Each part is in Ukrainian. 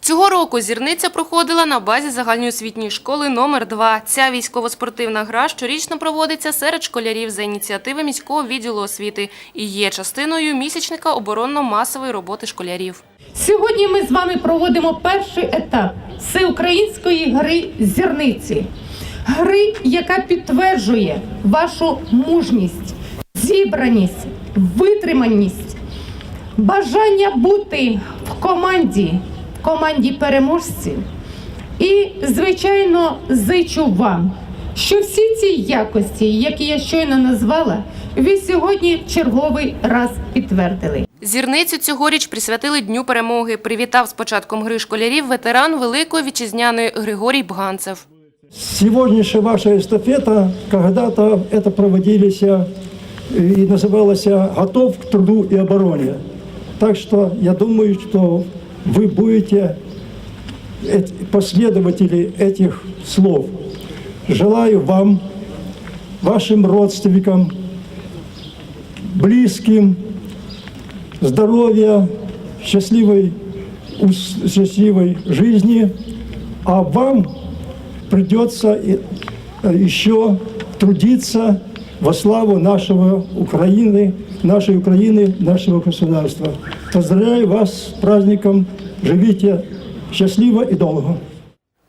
Цього року зірниця проходила на базі загальноосвітньої школи номер 2 Ця військово-спортивна гра щорічно проводиться серед школярів за ініціативи міського відділу освіти і є частиною місячника оборонно-масової роботи школярів. Сьогодні ми з вами проводимо перший етап всеукраїнської гри зірниці. Гри, яка підтверджує вашу мужність, зібраність, витриманість, бажання бути в команді, в команді переможців. І, звичайно, зичу вам, що всі ці якості, які я щойно назвала, ви сьогодні в черговий раз підтвердили. Зірницю цьогоріч присвятили Дню перемоги. Привітав з початком гри школярів ветеран Великої вітчизняної Григорій Бганцев. Сегодняшняя ваша эстафета, когда-то это проводились э, и называлось э, «Готов к труду и обороне». Так что я думаю, что вы будете последователи этих слов. Желаю вам, вашим родственникам, близким, здоровья, счастливой, счастливой жизни, а вам придется э, еще трудиться во славу нашего Украины, нашей Украины, нашего государства. Поздравляю вас с праздником. Живите счастливо и долго.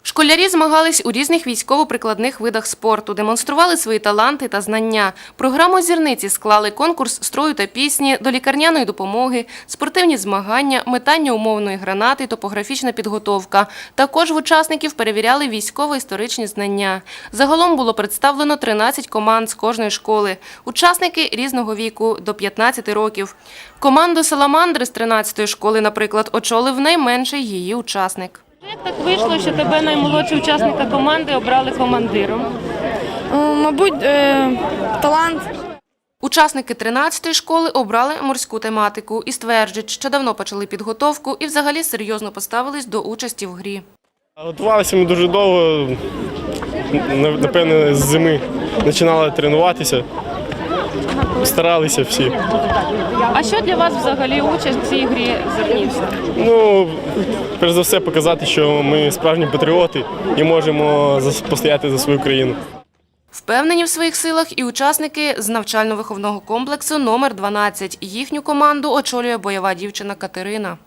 Школярі змагались у різних військово-прикладних видах спорту, демонстрували свої таланти та знання. Програму зірниці склали конкурс строю та пісні, до лікарняної допомоги, спортивні змагання, метання умовної гранати, топографічна підготовка. Також в учасників перевіряли військово-історичні знання. Загалом було представлено 13 команд з кожної школи. Учасники різного віку до 15 років. Команду Саламандри з 13-ї школи, наприклад, очолив найменший її учасник. Як так вийшло, що тебе наймолодший учасника команди обрали командиром? Е, Мабуть, е, талант. Учасники 13-ї школи обрали морську тематику і стверджують, що давно почали підготовку і взагалі серйозно поставились до участі в грі. Готувалися ми дуже довго, на- напевно, з зими починали тренуватися. Старалися всі. А що для вас взагалі участь в цій грі зернівся? Ну, перш за все, показати, що ми справжні патріоти і можемо постояти за свою країну. Впевнені в своїх силах і учасники з навчально-виховного комплексу номер 12. Їхню команду очолює бойова дівчина Катерина.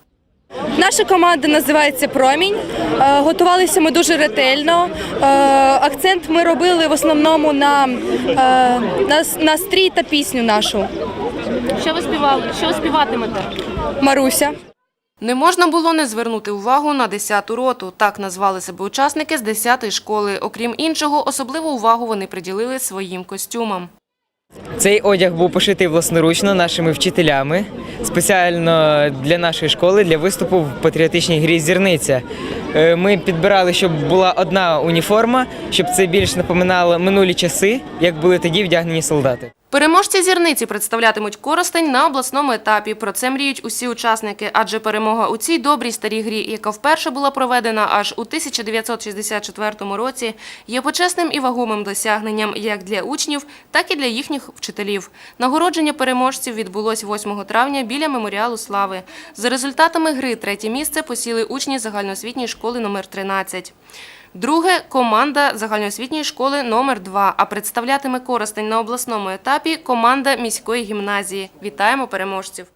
Наша команда називається Промінь. Е, Готувалися ми дуже ретельно. Е, Акцент ми робили в основному на, е, на, с- на стрій та пісню нашу. Що ви співали? Що співатимете? Маруся. Не можна було не звернути увагу на 10-ту роту. Так назвали себе учасники з 10-ї школи. Окрім іншого, особливу увагу вони приділили своїм костюмам. Цей одяг був пошитий власноручно нашими вчителями спеціально для нашої школи для виступу в патріотичній грі Зірниця. Е, Ми підбирали, щоб була одна уніформа, щоб це більш напоминало минулі часи, як були тоді вдягнені солдати. Переможці зірниці представлятимуть Коростень на обласному етапі. Про це мріють усі учасники, адже перемога у цій добрій старій грі, яка вперше була проведена аж у 1964 році, є почесним і вагомим досягненням як для учнів, так і для їхніх вчителів. Нагородження переможців відбулось 8 травня біля меморіалу слави. За результатами гри третє місце посіли учні загальноосвітньої школи номер 13. Друге команда загальноосвітньої школи номер 2 а представлятиме Коростень на обласному етапі команда міської гімназії. Вітаємо переможців!